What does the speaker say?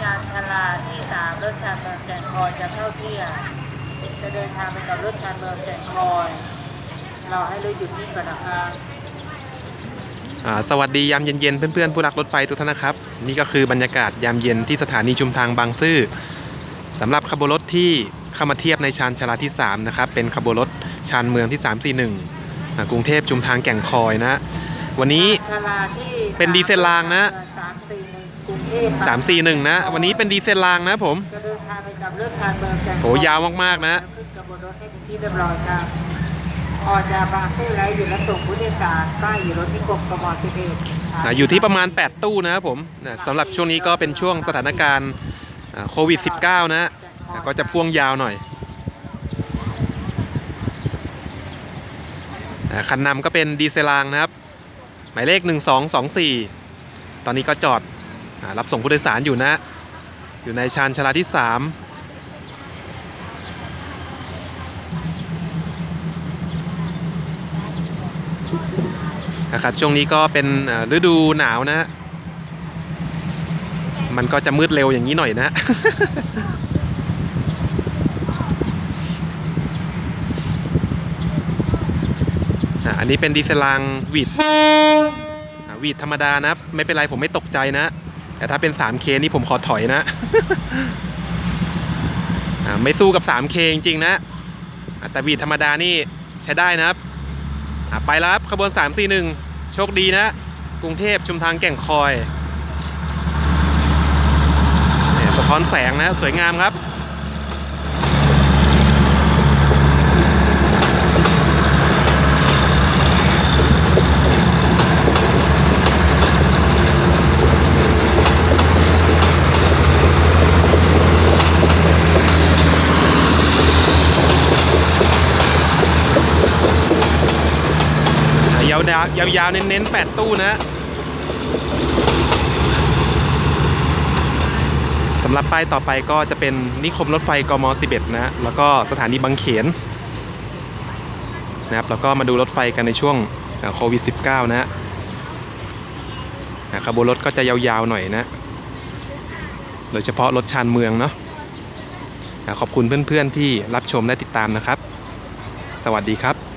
ชานชาลาที่สามรถชานเมืองแก่งคอยจะเข้าเที่ยงจะเดินทางไปกับรถชานเมืองแก่งคอย เรอให้รถหยุดนิ่งก่อนนะคะอ่าสวัสดียามเย็นๆเพื่อนๆผู้รักรถไฟทุกท่านนะครับ นี่ก็คือบรรยากาศยามเย็นที่สถานีชุมทางบางซื่อสำหรับขบวนรถที่เข้ามาเทียบในชานชาลาที่3นะครับเป็นขบวนรถชานเมืองที่ 341อ่ากรุงเทพชุมทางแก่งคอยนะ วันนี้ชาลาที่เป็นดีเซลรางนะ กรุงเทพ341นะ วันนี้เป็นดีเซลรางนะผมจะเดินทางไปกับรถชานเมืองแก่งคโหยาวมากๆนะแล้วขึ้นกระบวนรถให้เป็นที่เรียบร้อยครับออกจากบางซื่อไร้อยู่และส่งผู้โดยสารป้ายอยู่รถที่กรมกมสิบเอ็ดอ่าอยู่ที่ประมาณ 8 ตู้นะครับผมนะสำหรับช่วงนี้ก็เป็นช่วงสถานการณ์อ่าโควิด -19 นะอ่าก็จะพ่วงยาวหน่อยอ่าคันนำก็เป็นดีเซลรางนะครับ หมายเลข 1224 ตอนนี้ก็จอดอา รับส่งผู้โดยสารอยู่นะ อยู่ในชานชาลาที่ 3นะครับช่วงนี้ก็เป็นฤดูหนาวนะ มันก็จะมืดเร็วอย่างนี้หน่อยนะอะอันนี้เป็นดีเซลรางวีดวีดธรรมดานะ ไม่เป็นไรผมไม่ตกใจนะ แต่ถ้าเป็น 3K นี่ผมขอถอยนะไม่สู้กับ 3K จริงๆนะแต่วีดธรรมดานี่ใช้ได้นะครับไปแล้วครับขบวน 341 โชคดีนะ กรุงเทพชุมทางแก่งคอย สะท้อนแสงนะ สวยงามครับ วดายาวๆ เน้นๆ 8 ตู้นะสำหรับป้ายต่อไปก็จะเป็นนิคมรถไฟกม 11 นะแล้วก็สถานีบางเขนนะครับแล้วก็มาดูรถไฟกันในช่วงโควิด -19 นะอะขบวนรถก็จะยาวๆหน่อยนะ โดยเฉพาะรถชานเมืองเนาะขอบคุณเพื่อนๆที่รับชมและติดตามนะครับ สวัสดีครับ